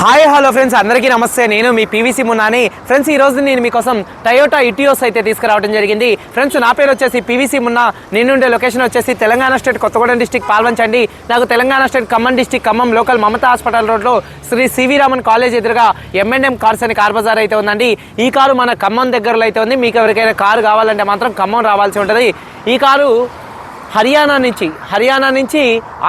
Hi hello friends. అందరికీ నమస్తే. నేను మీ పీవీసీ మున్నాని. ఫ్రెండ్స్ ఈ రోజు నేను మీకోసం టయోటా ఇటియోస్ అయితే తీసుకురావడం జరిగింది. ఫ్రెండ్స్ నా పేరు వచ్చేసి పీవీసీ మున్నా. నేనుండే లొకేషన్ వచ్చేసి తెలంగాణ స్టేట్ కొత్తగూడెం డిస్టిక్ పాల్వంచండి నాకు Telangana state Khammam district Khammam local Mamata hospital రోడ్లో శ్రీ సివి రామన్ కాలేజ్ ఎదురుగా ఎంఎన్ఎం కార్స్ అని కార్ బజార్ అయితే ఉందండి. ఈ కారు మన ఖమ్మం దగ్గరలో అయితే ఉంది. మీకు ఎవరికైనా కారు కావాలంటే మాత్రం ఖమ్మం రావాల్సి ఉంటుంది. ఈ కారు హర్యానా నుంచి హర్యానా నుంచి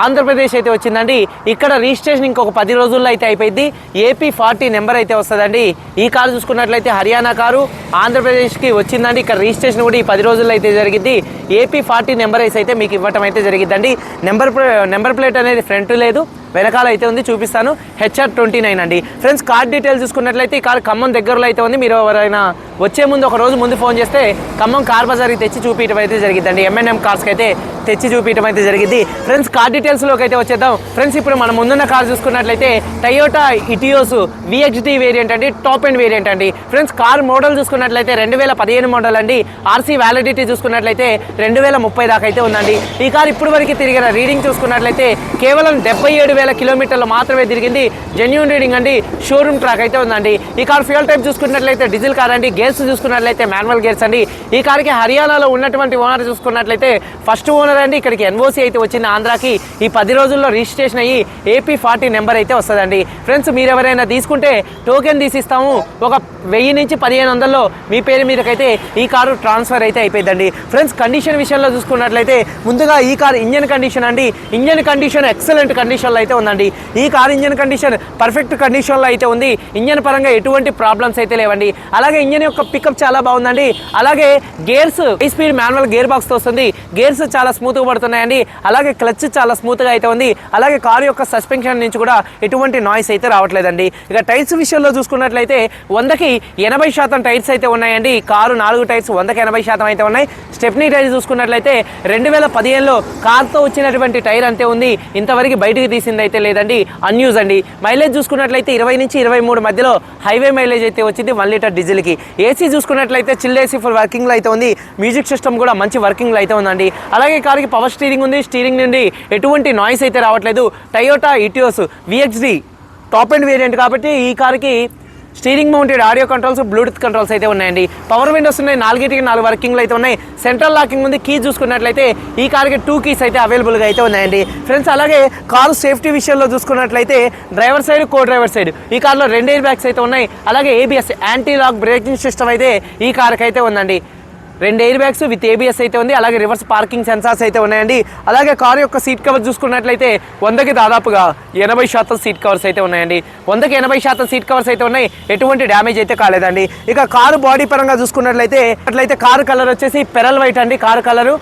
ఆంధ్రప్రదేశ్ అయితే వచ్చిందండి. ఇక్కడ రిజిస్ట్రేషన్ ఇంకొక పది రోజుల్లో అయితే అయిపోయింది. ఏపీ ఫార్టీ నెంబర్ అయితే వస్తుందండి. ఈ కారు చూసుకున్నట్లయితే హర్యానా కారు ఆంధ్రప్రదేశ్కి వచ్చిందండి. ఇక్కడ రిజిస్ట్రేషన్ కూడా ఈ పది రోజుల్లో అయితే జరిగింది. ఏపీ ఫార్టీ నెంబర్ వేసి అయితే మీకు ఇవ్వటం అయితే జరిగిందండి నెంబర్ నెంబర్ ప్లేట్ అనేది ఫ్రంట్ లేదు. వెనకాల అయితే ఉంది చూపిస్తాను. హెచ్ఆర్ ట్వంటీ నైన్ అండి. ఫ్రెండ్స్ కార్ డీటెయిల్స్ చూసుకున్నట్లయితే ఈ కార్ ఖమ్మం దగ్గరలో అయితే ఉంది. మీరు ఎవరైనా వచ్చే ముందు ఒక రోజు ముందు ఫోన్ చేస్తే ఖమ్మం కార్ బజార్కి తెచ్చి చూపించడం అయితే జరిగిద్దండి. ఎంఎన్ఎం కార్స్కి అయితే తెచ్చి చూపించడం అయితే జరిగింది ఫ్రెండ్స్ కార్ డీటెయిల్స్లోకి అయితే వచ్చేద్దాం. ఫ్రెండ్స్ ఇప్పుడు మనం ముందున్న కార్ చూసుకున్నట్లయితే టయోటా ఇటియోస్ విఎక్స్డి వేరియంట్ అండి. టాప్ అండ్ వేరియంట్ అండి. ఫ్రెండ్స్ కార్ మోడల్ చూసుకున్నట్లయితే రెండు వేల పదిహేను మోడల్ అండి. ఆర్సీ వ్యాలిడిటీ చూసుకున్నట్లయితే రెండు వేల ముప్పై దాకా అయితే ఉందండి. ఈ కార్ ఇప్పుడు వరకు తిరిగిన రీడింగ్ చూసుకున్నట్లయితే కేవలం డెబ్బై ఏడు వేల కిలోమీటర్లు మాత్రమే తిరిగింది. జెన్యున్ రీడింగ్ అండి. షోరూమ్ ట్రాక్ అయితే ఉందండి. ఈ కార్ ఫ్యూల్ టైప్ చూసుకున్నట్లయితే డీజిల్ కార్ అండి. గేర్స్ చూసుకున్నట్లయితే మాన్యువల్ గేర్స్ అండి. ఈ కార్కి హర్యానాలో ఉన్నటువంటి ఓనర్ చూసుకున్నట్లయితే ఫస్ట్ ఓనర్ అండి. ఇక్కడికి ఎన్ఓసీ అయితే వచ్చింది ఆంధ్రాకి. ఈ పది రోజుల్లో రిజిస్ట్రేషన్ అయ్యి ఏపీ ఫార్టీ నెంబర్ అయితే వస్తుందండి. ఫ్రెండ్స్ మీరు ఎవరైనా తీసుకుంటే టోకెన్ తీసిస్తాము. ఒక వెయ్యి నుంచి పదిహేను వందల్లో మీ పేరు మీదకైతే ఈ కారు ట్రాన్స్ఫర్ అయితే అయిపోయిందండి ఫ్రెండ్స్ కండిషన్ విషయంలో చూసుకున్నట్లయితే ముందుగా ఈ కార్ ఇంజన్ కండిషన్ అండి. ఇంజన్ కండిషన్ ఎక్సలెంట్ కండిషన్లో అయితే ఉందండి. ఈ కార్ ఇంజన్ కండిషన్ పర్ఫెక్ట్ కండిషన్లో అయితే ఉంది. ఇంజన్ పరంగా ఎటువంటి ప్రాబ్లమ్స్ అయితే లేవండి. అలాగే ఇంజన్ యొక్క పికప్ చాలా బాగుందండి. అలాగే gears high speed manual gear బాక్స్తో వస్తుంది. గేర్స్ చాలా స్మూత్గా పడుతున్నాయండి. అలాగే క్లచ్ చాలా స్మూత్గా అయితే ఉంది. అలాగే కారు యొక్క సస్పెన్షన్ నుంచి కూడా ఎటువంటి నాయిస్ అయితే రావట్లేదండి. ఇక టైర్స్ విషయంలో చూసుకున్నట్లయితే వందకి ఎనభై శాతం టైర్స్ అయితే ఉన్నాయండి. కారు నాలుగు టైర్స్ వందకి ఎనభై శాతం అయితే ఉన్నాయి. స్టెప్నీ టైర్ చూసుకున్నట్లయితే రెండు వేల పదిహేనులో కార్తో వచ్చినటువంటి టైర్ అంతే ఉంది. ఇంతవరకు బయటికి తీసింది అయితే లేదండి. అన్యూజ్ అండి. మైలేజ్ చూసుకున్నట్లయితే ఇరవై నుంచి ఇరవై మూడు మధ్యలో హైవే మైలేజ్ అయితే వచ్చింది వన్ లీటర్ డీజిల్కి ఏసీ చూసుకున్నట్లయితే చిల్ ఏసీ ఫుల్ వర్కింగ్లో అయితే ఉంది. మ్యూజిక్ సిస్టమ్ కూడా మంచి వర్కింగ్లో అయితే ఉందండి. అలాగే కార్కి పవర్ స్టీరింగ్ ఉంది. స్టీరింగ్ నుండి ఎటువంటి నాయిస్ అయితే రావట్లేదు. Toyota Etios VXD top end variant కాబట్టి ఈ కార్కి steering mounted audio controls bluetooth controls అయితే ఉన్నాయండి. పవర్ విండోస్ ఉన్నాయి నాలుగిటికి నాలుగు వర్కింగ్లు అయితే ఉన్నాయి. సెంట్రల్ లాకింగ్ ఉంది కీ చూసుకున్నట్లయితే ఈ కార్కి టూ కీస్ అయితే అవైలబుల్గా అయితే ఉన్నాయండి. ఫ్రెండ్స్ అలాగే కారు సేఫ్టీ విషయంలో చూసుకున్నట్లయితే driver side co driver side ఈ కార్లో రెండు ఎయిర్ బ్యాగ్స్ అయితే ఉన్నాయి. అలాగే ABS anti lock braking system అయితే ఈ కార్కి అయితే ఉందండి. రెండు ఎయిర్ బ్యాగ్స్ విత్ ఏబిఎస్ అయితే ఉంది అలాగే రివర్స్ పార్కింగ్ సెన్సార్స్ అయితే ఉన్నాయండి. అలాగే కారు యొక్క సీట్ కవర్ చూసుకున్నట్లయితే వందకి దాదాపుగా ఎనభై శాతం సీట్ కవర్స్ అయితే ఉన్నాయండి. వందకి ఎనభై శాతం సీట్ కవర్స్ అయితే ఉన్నాయి. ఎటువంటి డ్యామేజ్ అయితే కాలేదండి. ఇక కారు బాడీ పరంగా చూసుకున్నట్లయితే అట్లయితే కారు కలర్ వచ్చేసి పెరల్ వైట్ అండి. కారు కలరు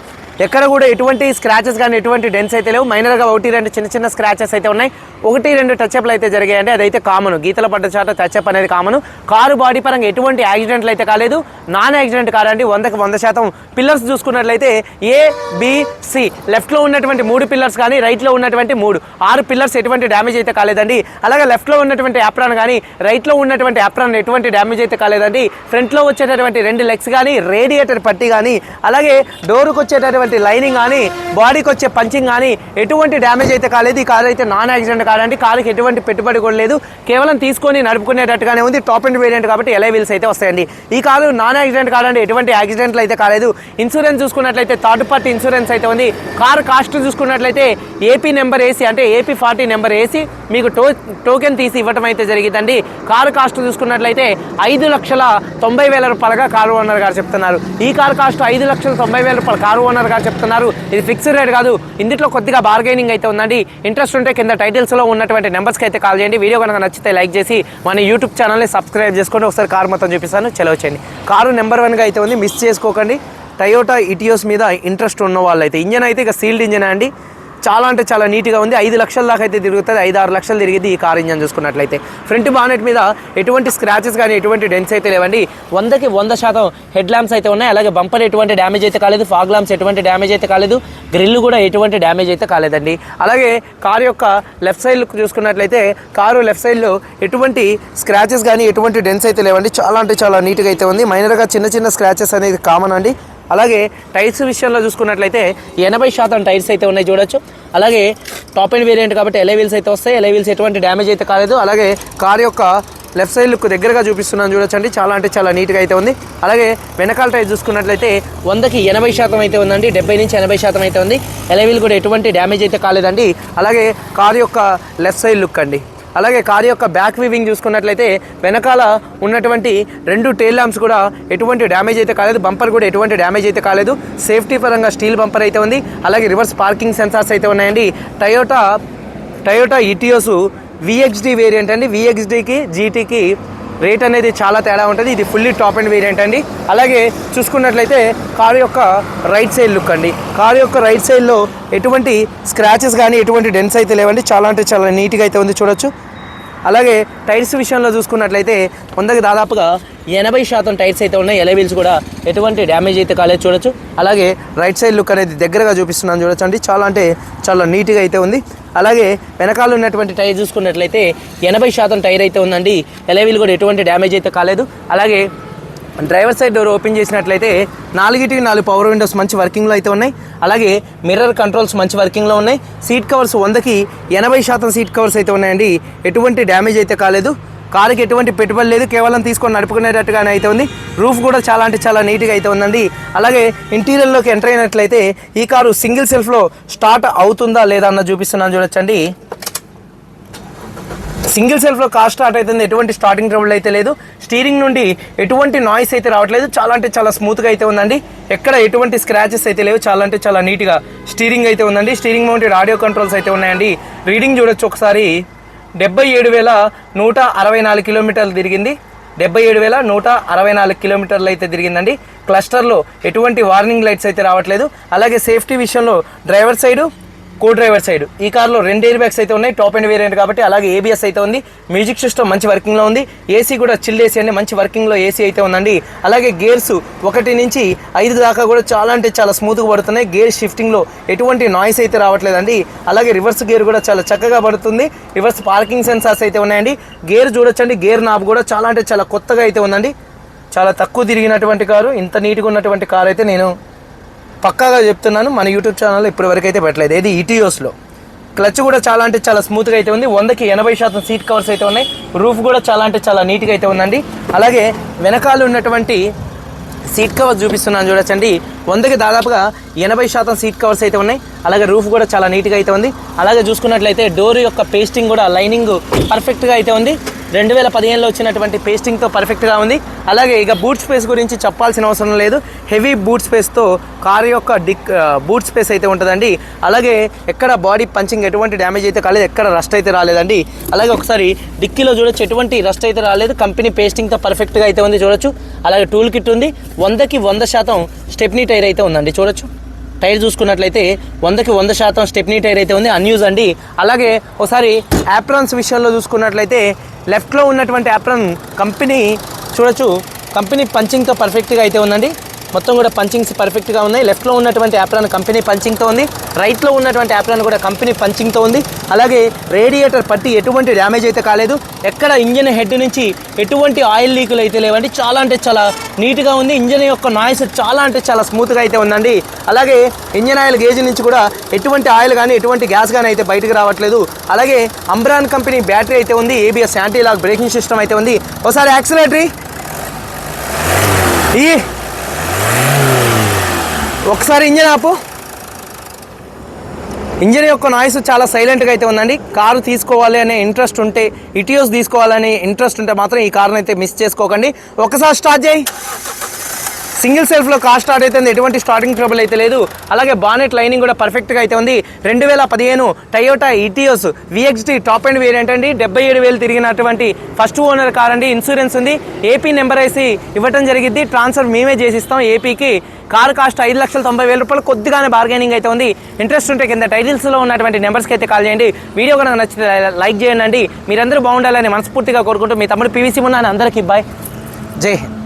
ఎక్కడ కూడా ఎటువంటి స్క్రాచెస్ కానీ ఎటువంటి డెన్స్ అయితే లేవు. మైనర్గా ఒకటి రెండు చిన్న చిన్న స్క్రాచెస్ అయితే ఉన్నాయి. ఒకటి రెండు టచ్అప్లు అయితే జరిగాయండి. అదైతే కామన్ గీతల పడ్డ చాట టచ్అప్ అనేది కామన్ కారు బాడీ పరంగా ఎటువంటి యాక్సిడెంట్లు అయితే కాలేదు. నాన్ యాక్సిడెంట్ కాదండి. వందకి వంద శాతం పిల్లర్స్ చూసుకున్నట్లయితే ఏ సి లెఫ్ట్లో ఉన్నటువంటి మూడు పిల్లర్స్ కానీ రైట్లో ఉన్నటువంటి మూడు. ఆరు పిల్లర్స్ ఎటువంటి డ్యామేజ్ అయితే కాలేదండి. అలాగే లెఫ్ట్లో ఉన్నటువంటి యాప్రాన్ కానీ రైట్లో ఉన్నటువంటి యాప్రాన్ ఎటువంటి డ్యామేజ్ అయితే కాలేదండి. ఫ్రంట్లో వచ్చేటటువంటి రెండు లెగ్స్ కానీ రేడియేటర్ పట్టి కానీ అలాగే డోర్కి వచ్చేటటువంటి లైనింగ్ కానీ బాడీకి వచ్చే పంచింగ్ కానీ ఎటువంటి డ్యామేజ్ అయితే కాలేదు. ఈ కారు అయితే నాన్ యాక్సిడెంట్ కాదండి. కారుకి ఎటువంటి పెట్టుబడి కూడా లేదు. కేవలం తీసుకొని నడుపుకునేటట్టుగానే ఉంది. టాప్ అండ్ వేరియంట్ కాబట్టి ఎలా వీల్స్ అయితే వస్తాయండి. ఈ కారు నాన్ యాక్సిడెంట్ కాదండి. ఎటువంటి యాక్సిడెంట్లు అయితే కాలేదు. ఇన్సూరెన్స్ చూసుకున్నట్లయితే థర్డ్ పార్టీ ఇన్సూరెన్స్ అయితే ఉంది. కారు కాస్ట్ చూసుకున్నట్లయితే ఏపీ నెంబర్ ఏసీ అంటే ఏపీ ఫార్టీ నెంబర్ ఏసీ మీకు టో టోకెన్ తీసి ఇవ్వటం అయితే జరిగిందండి కారు కాస్ట్ చూసుకున్నట్లయితే ఐదు లక్షల తొంభై వేల రూపాయలుగా కారు ఓనర్ గారు చెప్తున్నారు. ఈ కారు కాస్ట్ ఐదు లక్షల తొంభై వేల రూపాయలు కారు ఓనర్ గారు చెప్తున్నారు. ఇది ఫిక్స్డ్ రేట్ కాదు. ఇందులో కొద్దిగా బార్గెనింగ్ అయితే ఉందండి. ఇంట్రెస్ట్ ఉంటే కింద టైటిల్స్లో ఉన్నటువంటి నెంబర్స్కి అయితే కాల్ చేయండి. వీడియో కనుక నచ్చితే లైక్ చేసి మన యూట్యూబ్ ఛానల్ని సబ్స్క్రైబ్ చేసుకొని ఒకసారి కారు మొత్తం చూపిస్తాను. చెలవచ్చండి కారు నెంబర్ వన్గా అయితే ఉంది. మిస్ చేసుకోకండి. టయోటా ఇటియోస్ మీద ఇంట్రెస్ట్ ఉన్న వాళ్ళైతే. ఇంజన్ అయితే ఇక సీల్డ్ ఇంజన్ అండి. చాలా అంటే చాలా నీట్గా ఉంది. ఐదు లక్షల దాకా అయితే తిరుగుతుంది. ఐదు ఆరు లక్షలు తిరిగింది ఈ కార్ ఇంజన్ చూసుకున్నట్లయితే. ఫ్రంట్ బానెట్ మీద ఎటువంటి స్క్రాచెస్ కానీ ఎటువంటి డెన్స్ అయితే లేవండి. వందకి వంద శాతం హెడ్ ల్యాంప్స్ అయితే ఉన్నాయి. అలాగే బంపర్ ఎటువంటి డ్యామేజ్ అయితే కాలేదు. ఫాగ్ ల్యాంప్స్ ఎటువంటి డ్యామేజ్ అయితే కాలేదు. గ్రిల్ కూడా ఎటువంటి డ్యామేజ్ అయితే కాలేదండి. అలాగే కారు యొక్క లెఫ్ట్ సైడ్ చూసుకున్నట్లయితే కారు లెఫ్ట్ సైడ్లో ఎటువంటి స్క్రాచెస్ కానీ ఎటువంటి డెన్స్ అయితే లేవండి. చాలా అంటే చాలా నీట్గా అయితే ఉంది. మైనర్గా చిన్న చిన్న స్క్రాచెస్ అనేది కామన్ అండి. అలాగే టైర్స్ విషయంలో చూసుకున్నట్లయితే ఎనభై శాతం టైర్స్ అయితే ఉన్నాయి చూడొచ్చు. అలాగే టాప్ అండ్ వేరియంట్ కాబట్టి ఎలై వీల్స్ అయితే వస్తాయి. ఎలై వీల్స్ ఎటువంటి డ్యామేజ్ అయితే కాలేదు. అలాగే కార్ యొక్క లెఫ్ట్ సైడ్ లుక్ దగ్గరగా చూపిస్తున్నాను చూడొచ్చండి. చాలా అంటే చాలా నీట్గా అయితే ఉంది. అలాగే వెనకాల టైర్ చూసుకున్నట్లయితే వందకి ఎనభై శాతం అయితే ఉందండి. డెబ్బై నుంచి ఎనభై శాతం అయితే ఉంది. ఎలైవీల్ కూడా ఎటువంటి డ్యామేజ్ అయితే కాలేదండి. అలాగే కార్ యొక్క లెఫ్ట్ సైడ్ లుక్ అండి. అలాగే కారు యొక్క బ్యాక్ వీవింగ్ చూసుకున్నట్లయితే వెనకాల ఉన్నటువంటి రెండు టైల్ ల్యాంప్స్ కూడా ఎటువంటి డ్యామేజ్ అయితే కాలేదు. బంపర్ కూడా ఎటువంటి డ్యామేజ్ అయితే కాలేదు. సేఫ్టీ పరంగా స్టీల్ బంపర్ అయితే ఉంది. అలాగే రివర్స్ పార్కింగ్ సెన్సార్స్ అయితే ఉన్నాయండి. Toyota Toyota Etios VXD variant అండి. విఎక్స్డికి జీటీకి రేట్ అనేది చాలా తేడా ఉంటుంది. ఇది ఫుల్లీ టాప్ అండ్ వేరియంట్ అండి. అలాగే చూసుకున్నట్లయితే కారు యొక్క రైట్ సైడ్ లుక్ అండి. కారు యొక్క రైట్ సైడ్లో ఎటువంటి స్క్రాచెస్ కానీ ఎటువంటి డెన్స్ అయితే లేవండి. చాలా అంటే చాలా నీట్గా అయితే ఉంది చూడొచ్చు. అలాగే టైర్స్ విషయంలో చూసుకున్నట్లయితే వందకి దాదాపుగా ఎనభై శాతం టైర్స్ అయితే ఉన్నాయి. ఎలై వీల్స్ కూడా ఎటువంటి డ్యామేజ్ అయితే కాలేదు చూడొచ్చు. అలాగే రైట్ సైడ్ లుక్ అనేది దగ్గరగా చూపిస్తున్నాను చూడొచ్చు అండి. చాలా అంటే చాలా నీట్గా అయితే ఉంది. అలాగే వెనకాల ఉన్నటువంటి టైర్ చూసుకున్నట్లయితే ఎనభై శాతం టైర్ అయితే ఉందండి. ఎలవీల్ కూడా ఎటువంటి డ్యామేజ్ అయితే కాలేదు. అలాగే డ్రైవర్ సైడ్ డోర్ ఓపెన్ చేసినట్లయితే నాలుగిటికి నాలుగు పవర్ విండోస్ మంచి వర్కింగ్లో అయితే ఉన్నాయి. అలాగే మిర్రర్ కంట్రోల్స్ మంచి వర్కింగ్లో ఉన్నాయి. సీట్ కవర్స్ వందకి ఎనభై శాతం సీట్ కవర్స్ అయితే ఉన్నాయండి. ఎటువంటి డ్యామేజ్ అయితే కాలేదు. కారుకి ఎటువంటి పెట్టుబడి లేదు. కేవలం తీసుకొని నడుపుకునేటట్టుగానే అయితే ఉంది. రూఫ్ కూడా చాలా అంటే చాలా నీట్గా అయితే ఉందండి. అలాగే ఇంటీరియర్లోకి ఎంటర్ అయినట్లయితే ఈ కారు సింగిల్ సెల్ఫ్లో స్టార్ట్ అవుతుందా లేదా అన్న చూపిస్తున్నాను చూడొచ్చండి. సింగిల్ సెల్ఫ్లో కార్ స్టార్ట్ అవుతుంది. ఎటువంటి స్టార్టింగ్ ట్రబుల్ అయితే లేదు. స్టీరింగ్ నుండి ఎటువంటి నాయిస్ అయితే రావట్లేదు. చాలా అంటే చాలా స్మూత్గా అయితే ఉందండి. ఎక్కడ ఎటువంటి స్క్రాచెస్ అయితే లేవు. చాలా అంటే చాలా నీట్గా స్టీరింగ్ అయితే ఉందండి. స్టీరింగ్ మౌంటెడ్ ఆడియో కంట్రోల్స్ అయితే ఉన్నాయండి. రీడింగ్ చూడొచ్చు ఒకసారి. డెబ్బై ఏడు వేల నూట అరవై నాలుగు కిలోమీటర్లు తిరిగింది. డెబ్బై ఏడు వేల నూట అరవై నాలుగు కిలోమీటర్లు అయితే తిరిగిందండి. క్లస్టర్లో ఎటువంటి వార్నింగ్ లైట్స్ అయితే రావట్లేదు. అలాగే సేఫ్టీ విషయంలో driver side co driver side ఈ కార్లో రెండు ఎయిర్ బ్యాగ్స్ అయితే ఉన్నాయి. టాప్ అండ్ వేరియంట్ కాబట్టి అలాగే ఏబిఎస్ అయితే ఉంది. మ్యూజిక్ సిస్టమ్ మంచి వర్కింగ్లో ఉంది. ఏసీ కూడా చిల్ ఏసీ అండి మంచి వర్కింగ్లో ఏసీ అయితే ఉందండి. అలాగే గేర్స్ ఒకటి నుంచి ఐదు దాకా కూడా చాలా అంటే చాలా స్మూత్గా పడుతున్నాయి. గేర్ షిఫ్టింగ్లో ఎటువంటి నాయిస్ అయితే రావట్లేదండి. అలాగే రివర్స్ గేర్ కూడా చాలా చక్కగా పడుతుంది. రివర్స్ పార్కింగ్ సెన్సార్స్ అయితే ఉన్నాయండి. గేర్ చూడొచ్చండి. గేర్ నాబ్ కూడా చాలా అంటే చాలా కొత్తగా అయితే ఉందండి. చాలా తక్కువ తిరిగినటువంటి కారు ఇంత నీట్గా ఉన్నటువంటి కారు అయితే నేను పక్కాగా చెప్తున్నాను మన యూట్యూబ్ ఛానల్లో ఇప్పటివరకు అయితే పెట్టలేదు. ఏది ఈటీఓస్లో క్లచ్ కూడా చాలా అంటే చాలా స్మూత్గా అయితే ఉంది. వందకి ఎనభై శాతం సీట్ కవర్స్ అయితే ఉన్నాయి. రూఫ్ కూడా చాలా అంటే చాలా నీట్గా అయితే ఉందండి. అలాగే వెనకాల ఉన్నటువంటి సీట్ కవర్స్ చూపిస్తున్నాను చూడొచ్చండి. వందకి దాదాపుగా ఎనభై శాతం సీట్ కవర్స్ అయితే ఉన్నాయి. అలాగే రూఫ్ కూడా చాలా నీట్గా అయితే ఉంది. అలాగే చూసుకున్నట్లయితే డోర్ యొక్క పేస్టింగ్ కూడా లైనింగ్ పర్ఫెక్ట్గా అయితే ఉంది. రెండు వేల పదిహేనులో వచ్చినటువంటి పేస్టింగ్తో పర్ఫెక్ట్గా ఉంది. అలాగే ఇక బూట్ స్పేస్ గురించి చెప్పాల్సిన అవసరం లేదు. హెవీ బూట్ స్పేస్తో కార్ యొక్క డిక్ బూట్ స్పేస్ అయితే ఉంటుందండి. అలాగే ఎక్కడ బాడీ పంచింగ్ ఎటువంటి డ్యామేజ్ అయితే కాలేదు ఎక్కడ రస్ట్ అయితే రాలేదండి. అలాగే ఒకసారి డిక్కీలో చూడొచ్చు ఎటువంటి రస్ట్ అయితే రాలేదు. కంపెనీ పేస్టింగ్తో పర్ఫెక్ట్గా అయితే ఉంది చూడొచ్చు. అలాగే టూల్ కిట్ ఉంది. వందకి వంద శాతం స్టెప్నీ టైర్ అయితే ఉందండి చూడొచ్చు. టైర్ చూసుకున్నట్లయితే వందకి వంద శాతం స్టెప్నీ టైర్ అయితే ఉంది అన్యూజ్ అండి. అలాగే ఒకసారి యాప్రాన్స్ విషయంలో చూసుకున్నట్లయితే లెఫ్ట్లో ఉన్నటువంటి యాప్రాన్ కంపెనీ చూడొచ్చు. కంపెనీ పంచింగ్తో పర్ఫెక్ట్గా అయితే ఉందండి. మొత్తం కూడా పంచింగ్స్ పర్ఫెక్ట్గా ఉన్నాయి. లెఫ్ట్లో ఉన్నటువంటి యాప్రాన్ కంపెనీ పంచింగ్తో ఉంది. రైట్లో ఉన్నటువంటి యాప్రాన్ కూడా కంపెనీ పంచింగ్తో ఉంది. అలాగే రేడియేటర్ పట్టి ఎటువంటి డ్యామేజ్ అయితే కాలేదు. ఎక్కడ ఇంజన్ హెడ్ నుంచి ఎటువంటి ఆయిల్ లీకులు అయితే లేవండి. చాలా అంటే చాలా నీట్గా ఉంది. ఇంజన్ యొక్క నాయిస్ చాలా అంటే చాలా స్మూత్గా అయితే ఉందండి. అలాగే ఇంజన్ ఆయిల్ గేజ్ నుంచి కూడా ఎటువంటి ఆయిల్ కానీ ఎటువంటి గ్యాస్ కానీ అయితే బయటకు రావట్లేదు. అలాగే అంబ్రాన్ కంపెనీ బ్యాటరీ అయితే ఉంది. ABS anti lock braking system అయితే ఉంది. ఒకసారి యాక్సిలేటరీ ఈ ఒకసారి ఇంజన్ ఆపు. ఇంజన్ యొక్క నాయిస్ చాలా సైలెంట్గా అయితే ఉందండి. కారు తీసుకోవాలి అనే ఇంట్రెస్ట్ ఉంటే ఇటియోస్ తీసుకోవాలనే ఇంట్రెస్ట్ ఉంటే మాత్రం ఈ కార్ని అయితే మిస్ చేసుకోకండి. ఒకసారి స్టార్ట్ చేయి. సింగిల్ సెల్ఫ్లో కార్ స్టార్ట్ అయితే ఎటువంటి స్టార్టింగ్ ట్రబుల్ అయితే లేదు. అలాగే బానెట్ లైనింగ్ కూడా పర్ఫెక్ట్గా అయితే ఉంది. రెండు వేల పదిహేను Toyota Etios VXD top and variant అండి. డెబ్బై ఏడు వేలు తిరిగినటువంటి ఫస్ట్ ఓనర్ కార్ అండి. ఇన్సూరెన్స్ ఉంది. ఏపీ నెంబర్ వేసి ఇవ్వటం జరిగింది ట్రాన్స్ఫర్ మేమే చేసిస్తాం ఏపీకి కార్ కాస్ట్ ఐదు లక్షల తొంభై వేల రూపాయలు కొద్దిగానే బార్గెనింగ్ అయితే ఉంది. ఇంట్రెస్ట్ ఉంటే కింద టైటిల్స్లో ఉన్నటువంటి నెంబర్స్కి అయితే కాల్ చేయండి. వీడియో కనుక నచ్చితే లైక్ చేయండి. మీరందరూ బాగుండాలని మనస్ఫూర్తిగా కోరుకుంటూ మీ తమ్ముడు పీవీసీ ఉన్నాను అందరికీ బాయ్ జై హింద్.